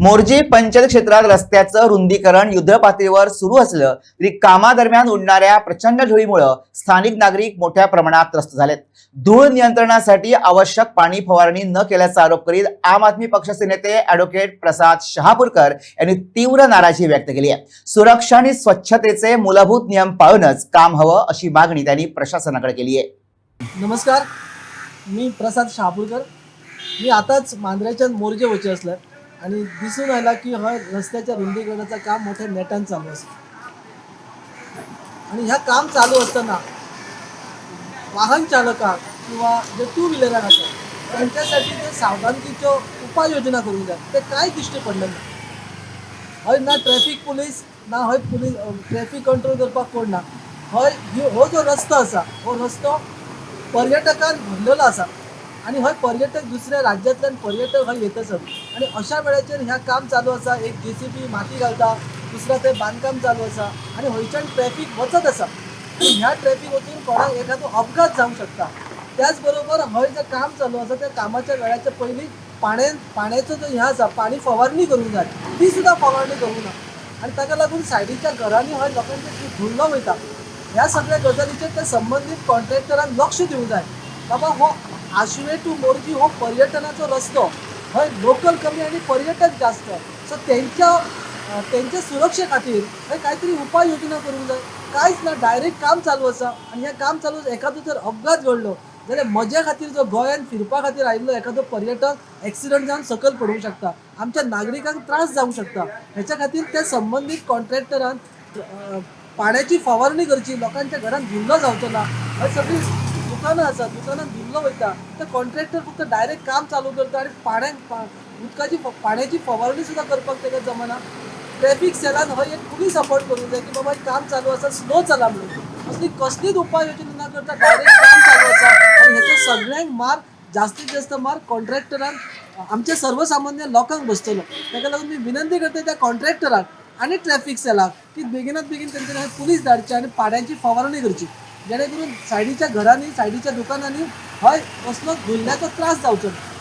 मोर्जी पंचायत क्षेत्रात रस्त्याचं रुंदीकरण युद्धपातळीवर सुरू असलं तरी कामादरम्यान उडणाऱ्या प्रचंड धुळीमुळं स्थानिक नागरिक मोठ्या प्रमाणात त्रस्त झालेत. धूळ नियंत्रणासाठी आवश्यक पाणी फवारणी न केल्याचा आरोप करीत आम आदमी पक्षाचे नेते अॅडव्होकेट प्रसाद शहापूरकर यांनी तीव्र नाराजी व्यक्त केली आहे. सुरक्षा आणि स्वच्छतेचे मूलभूत नियम पाळूनच काम हवं अशी मागणी त्यांनी प्रशासनाकडे केली आहे. नमस्कार. मी प्रसाद शहापूरकर. मी आताच मांजऱ्याच्या मोरजे वचे असलं. आणि दिसून आला की हा रस्त्याच्या रुंदीकरणाचं काम मोठ्या नेटान चालू असतं. आणि ह्या काम चालू असताना वाहन चालकाक किंवा जे टू व्हिलराक असतात त्यांच्यासाठी जे सावधानतेच्यो उपाययोजना करूंक जाय ते काय दिश्टी पडलें ना हय ना ट्रॅफिक पुलीस ना हय पुलीस ट्रॅफिक कंट्रोल करपाक कोण ना. हय हो जो रस्तो आसा हो रस्तो पर्यटकान भरलेलो आसा आणि हय पर्यटक दुसऱ्या राज्यांतल्यान पर्यटक हय येत असत आणि अशा वेळाचेर ह्या काम चालू आसा एक जे सी बी माती घालता दुसरा थंय बांदकाम चालू आसा आणि हयच्यान ट्रॅफीक वचत आसा ह्या ट्रॅफीक वचून कोणाक एखादो अपघात जावंक शकता. त्याच बरोबर हय जे काम चालू आसा त्या कामाच्या वेळाच्या पयलीं पाण्यान पाण्याचो जो हें आसा पाणी फवारणी करूंक जाय ती सुद्दां फवारणी करूंक ना आणि ताका लागून सायडीच्या घरांनी हय लोकांचे धुल्लो वयता ह्या सगळ्या गजालीचेर ते संबंदीत कॉन्ट्रॅक्टरान लक्ष दिवंक जाय बाबा हो आशवे टू मोरजी हो पर्यटनाचो रस्तो. हय लोकल कमी आणि पर्यटक जास्त. सो तेंच्या त्यांच्या तेंच्या सुरक्षे खातीर हे काहीतरी उपाय योजना करूंक जाय कांयच ना डायरेक्ट काम चालू आसा आणि हे काम चालू एखादो जर अपघात घडलो जाल्यार मजे खातीर जो गोंयान फिरपा खातीर आयिल्लो एखादो पर्यटक एक्सिडंट जावन सकयल पडूंक शकता. आमच्या नागरिकांक त्रास जावंक शकता. हेच्या खातीर त्या संबंदीत कॉन्ट्रॅक्टरान पाण्याची फवारणी करची लोकांच्या घरात धुल्लो जावचो ना हे सगळी दुकानं असतात दुकानात धुल्लो वयता तर कॉन्ट्रॅक्टर फक्त डायरेक्ट काम चालू करता आणि पाण्याक पा- उदकाची पाण्याची फवारणी सुद्दां करपाक ताका जमना. ट्रॅफिक सेलान हय एक पुलीस सपोर्ट करूंक जाय की बाबा काम चालू आसा स्लो चला म्हणून. असली कसलीच उपाय योजना ना करता डायरेक्ट काम चालू आसा आणि हेचो सगळ्यांक मार जास्तीत जास्त मार कॉन्ट्रॅक्टरान आमच्या सर्वसामान्य लोकांक बसतलो. ताका लागून मी विनंती करता त्या कॉन्ट्रॅक्टराक आणि ट्रॅफिक सेलाक की बेगिनात बेगीन तेंच्यानी पुलीस धाडचे आणि पाण्याची फवारणी करची. जेणे करून सायडीच्या घरांनी सायडीच्या दुकानांनी हय कसलो धुल्ल्याचो त्रास जावचो ना